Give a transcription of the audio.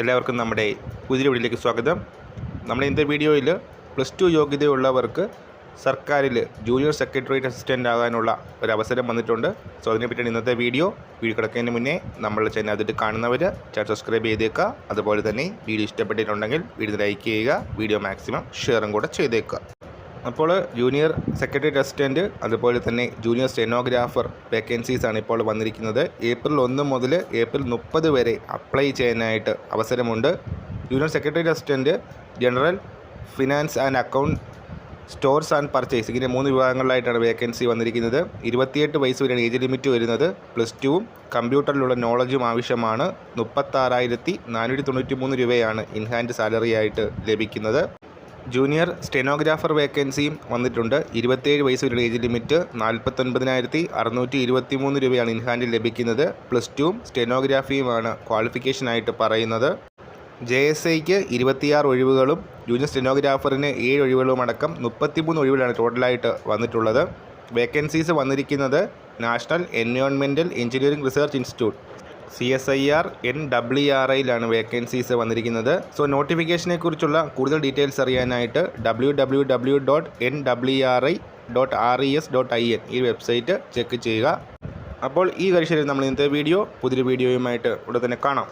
എല്ലാവർക്കും നമ്മുടെ പുതിയ സ്വാഗതം. നമ്മൾ ഇന്നത്തെ വീഡിയോയിൽ പ്ലസ് ടു യോഗ്യതയുള്ളവർക്ക് സർക്കാരിൽ ജൂനിയർ സെക്രട്ടേറിയറ്റ് അസിസ്റ്റന്റ് ആകാനുള്ള ഒരു അവസരം വന്നിട്ടുണ്ട്. സോ അതിനെപ്പറ്റിയാണ് ഇന്നത്തെ വീഡിയോ. വീഡിയോ കിടക്കുന്നതിന് മുന്നേ നമ്മൾ ചാനൽ അതിട്ട് കാണുന്നവർ ചാനൽ സബ്സ്ക്രൈബ് ചെയ്തേക്കുക അതുപോലെ തന്നെ വീഡിയോ ഇഷ്ടപ്പെട്ടിട്ടുണ്ടെങ്കിൽ വീഡിയോ ലൈക്ക് ചെയ്യുക വീഡിയോ മാക്സിമം ഷെയറും കൂടെ ചെയ്തേക്കുക അപ്പോൾ ജൂനിയർ സെക്രട്ടറി അസിസ്റ്റന്റ് അതുപോലെ തന്നെ ജൂനിയർ സ്റ്റെനോഗ്രാഫർ വേക്കൻസീസ് ആണ് ഇപ്പോൾ വന്നിരിക്കുന്നത്. ഏപ്രിൽ ഒന്ന് മുതൽ ഏപ്രിൽ മുപ്പത് വരെ അപ്ലൈ ചെയ്യാനായിട്ട് അവസരമുണ്ട്. Junior secretary assistant general finance and account stores and purchase ഇങ്ങനെ മൂന്ന് വിഭാഗങ്ങളിലായിട്ടാണ് വേക്കൻസി വന്നിരിക്കുന്നത്. ഇരുപത്തിയെട്ട് വയസ്സ് വരെയാണ് ഏജ് ലിമിറ്റ് വരുന്നത്. പ്ലസ് ടുവും കമ്പ്യൂട്ടറിലുള്ള നോളജും ആവശ്യമാണ്. മുപ്പത്താറായിരത്തി നാനൂറ്റി തൊണ്ണൂറ്റി മൂന്ന് രൂപയാണ് ഇൻഹാൻഡ് സാലറി ആയിട്ട് ലഭിക്കുന്നത്. ജൂനിയർ സ്റ്റെനോഗ്രാഫർ വേക്കൻസിയും വന്നിട്ടുണ്ട്. ഇരുപത്തേഴ് വയസ്സ് വരെയുള്ള ഏജ് ലിമിറ്റ് നാൽപ്പത്തൊൻപതിനായിരത്തി അറുന്നൂറ്റി ഇരുപത്തി മൂന്ന് രൂപയാണ് ഇൻഹാൻഡിൽ ലഭിക്കുന്നത്. പ്ലസ് ടുവും സ്റ്റെനോഗ്രാഫിയുമാണ് ക്വാളിഫിക്കേഷനായിട്ട് പറയുന്നത്. ജെ എസ് ഐക്ക് ഇരുപത്തിയാറ് ഒഴിവുകളും ജൂനിയർ സ്റ്റെനോഗ്രാഫറിന് ഏഴ് ഒഴിവുകളും അടക്കം മുപ്പത്തിമൂന്ന് ഒഴിവുകളാണ് ടോട്ടലായിട്ട് വന്നിട്ടുള്ളത്. വേക്കൻസീസ് വന്നിരിക്കുന്നത് national എൻവയോൺമെന്റൽ engineering research institute C S I R N W R ഐയിലാണ് vacancies വന്നിരിക്കുന്നത്. സോ നോട്ടിഫിക്കേഷനെ കുറിച്ചുള്ള കൂടുതൽ ഡീറ്റെയിൽസ് അറിയാനായിട്ട് W W W dot N W R I dot R E S dot I N ഈ വെബ്സൈറ്റ് ചെക്ക് ചെയ്യുക. അപ്പോൾ ഈ കഴിച്ചതിൽ നമ്മൾ ഇന്നത്തെ വീഡിയോ പുതിയൊരു വീഡിയോയുമായിട്ട് ഉടൻ തന്നെ കാണാം.